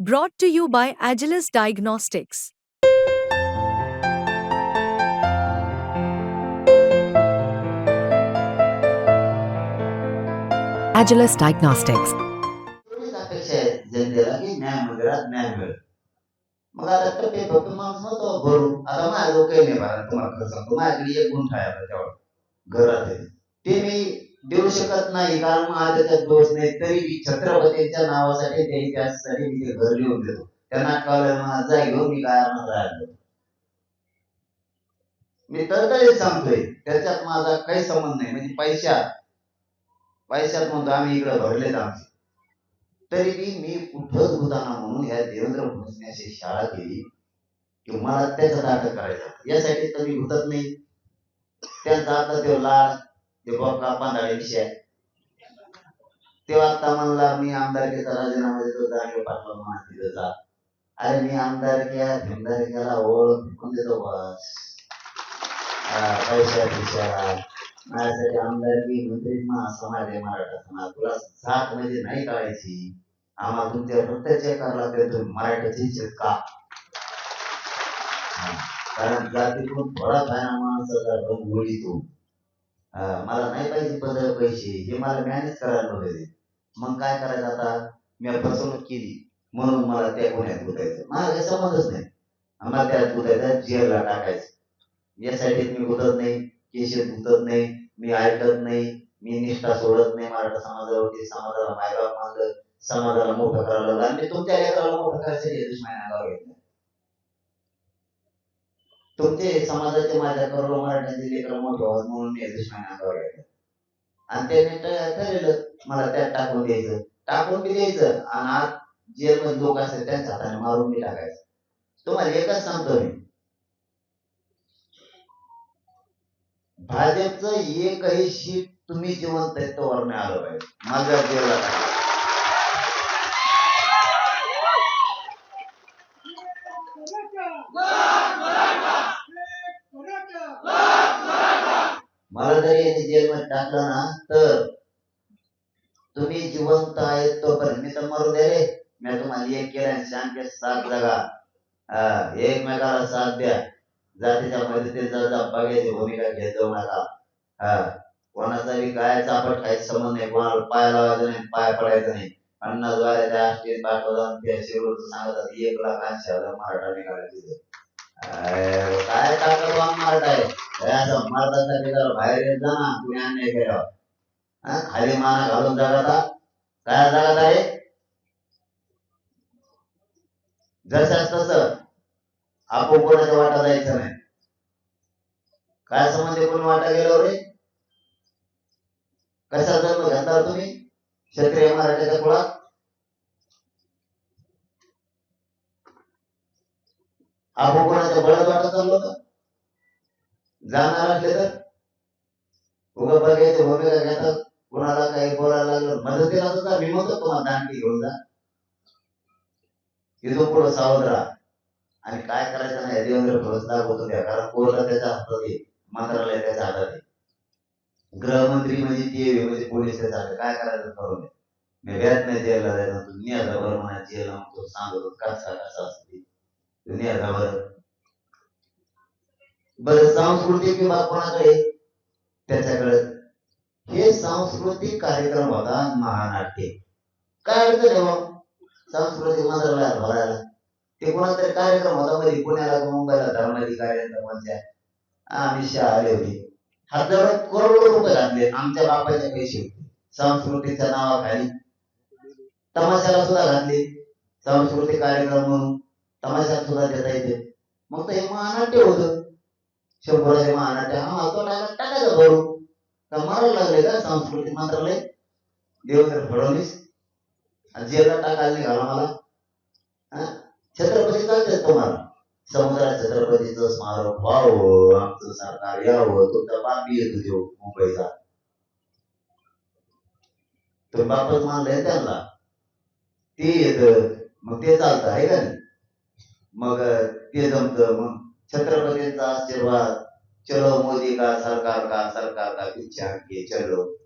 Brought to you by Agilus Diagnostics. Agilus Diagnostics. एवढीच अपेक्षा आहे जनतेला की न्याय मंदिरात न्याय मिळेल मग आता टप्पे फक्त माणूस नव्हतो भरू आता माझ्याजवळ काही नाही भरा तुम्हाला खरं सांगतो माझ्याकडे एक गुंठ आहे आता तेवढं घरात आहे ते मी देऊ शकत नाही. कारण माझ्या त्याच्यात दोष नाही तरी मी छत्रपतींच्या नावासाठी त्यांनी त्यासाठी मी ते घर लिहून देतो. त्यांना कळलं माझा घेऊन मी काय राहिलो मी तळतळीत सांगतोय त्याच्यात माझा काही संबंध नाही. म्हणजे पैशात पैशात म्हणतो आम्ही इकडे भरलेत आमचे. तरी बी मी कुठंच होताना म्हणून या देवेंद्र भोसण्याची शाळा केली की मला त्याचा अटक करायचा यासाठी तर मी होतच नाही. त्यांचा आता तो लाड ते बोका पांधाळे विषय तेव्हा आता म्हणला मी आमदारकीचा राजीनामा देतो जागे पाठवा म्हणा तिथं जा. अरे मी आमदारक्या भिमदारक्याला ओळख फेकून देतो बस. पैशा पिशा माझ्यासाठी आमदारकी मंत्री मा समाज आहे मराठा समाज. तुला जात म्हणजे नाही कळायची. आम्हाला तुमच्या प्रत्यक्ष करायला लागते तुम्ही मराठ्याची शिका कारण जातीतून थोडा फायना माणसाचा रंग ओळीतो तो मला नाही पाहिजे पद पैसे. हे मला मॅनेज करायला पाहिजे मग काय करायचं आता? मी फसवणूक केली. म्हणून मला त्या गुन्ह्यात गुतायचं. मला काही समजच नाही. मला त्यात गुतायचं जेलला टाकायचं. यासाठी मी गुतत नाही केशेत गुतत नाही मी ऐकत नाही मी निष्ठा सोडत नाही मराठा समाजावरती समाजाला मायबाप मानलं समाजाला मोठं करायला लागलं. आणि मी तुमच्या लेकराला मोठं करायचं यशस्वी नावावर घेतलं तुमचे समाजाचे माझ्या करोडो मराठ्यांचे लेकर मोठे व्हावं म्हणून मी यशस्वी नावावर आणि त्याने ठरलेलं मला त्यात टाकून द्यायचं. टाकून बी द्यायचं आणि आज जेलमध्ये लोक असतात त्यांच्या हाताने मारून बी टाकायचं. तुम्हाला एकच सांगतो मी. भाजपचं एकही शीट तुम्ही जिवंत आहे तोवर मिळालं पाहिजे. माझ्या जेवला मला यांनी जेलमध्ये टाकलं ना तर तुम्ही जिवंत आहेत तोपर्यंत मी तर मरू दे रे. मी तुम्हाला एक केलं आणि शांत साथ जगा. एकमेकाला साथ द्या. जातीच्या मदतीचा जा बघायची भूमिका घेत जाऊ नका हा कोणाचा बी काय चापट काही संबंध नाही. कोणाला पाय लावायचं नाही पाय पडायचं नाही. पन्नासद्वारे त्या आष्टीत पाठवलं त्या शिरूरचं सांगतात एक लाख ऐंशी हजार मराठा निघाला तिथे. काय टाकत मराठा आहे? महाराजांचा असं बाहेर येत जा ना कुणी अन्याय केल्यावर खाली माना घालून जगाता काय जगात आहे? जशाच तस. आपण कोणाच्या वाटा जायचं नाही. काय संबंध कोण वाटा गेलो रे कसा जन्म घेतला तुम्ही? क्षत्रिय मराठ्याच्या कुळात? आपण कोणाच्या बळत वाटा चाललो का जाणार असले तर? उगा बघायचे भूमिका घेतात कोणाला काही बोलायला लागलं मदतीला सुद्धा मी म्हणतो तुम्हाला दांडी घेऊन जा? इथून पुढं सावध राहा. आणि काय करायचं नाही देवेंद्र फडणवीस दाखवतो द्या कारण कोर्ट त्याच्या हातात आहे मंत्रालय त्याच्या हातात आहे. गृहमंत्री म्हणजे ते म्हणजे पोलीस त्याच्या हातात काय करायचं करून द्या मी व्याज नाही जेलला जायचं तू न्यायचा बरं म्हणा जेल सांगतो कसा कसा असते. तू न्यायचा बरं सांस्कृतिक विभाग कोणाकडे? त्याच्याकडे. हे सांस्कृतिक कार्यक्रम होता महानाट्य. काय अडचण आहे मग? सांस्कृतिक मंत्रालयात भरायला. ते कोणाचा तरी कार्यक्रम होता मध्ये? पुण्याला मुंबईला? धर्माधिकारी पंचायत आम्ही शहा आले होते. हजारो करोडो रुपये घातले आमच्या बापाचे पैसे होते. संस्कृतीच्या नावाखाली. तमाशाला सुद्धा घातले. सांस्कृतिक कार्यक्रम म्हणून. तमाशात सुद्धा देता येते. मग ते महानाट्य होतं. शंभराचे महानाट्य हा तो टाका टाकायचं भरू मारायला लागले का सांस्कृतिक मंत्रालय? देवेंद्र फडणवीस. आणि जेलला टाकायला निघाला मला. छत्रपती चालते तुम्हाला. समुद्रात छत्रपतीचं स्मारक व्हावं आमचं सरकार यावं तुमचा बाप येतो देऊ मुंबईचा. तुम्ही बापच मानलंय त्यांना. ते येत. मग ते चालतं आहे का नाही? मग ते जमत मग छत्रपतींचा आशीर्वाद. चलो मोदी का सरकार का सरकार का पीछे हटके चलो.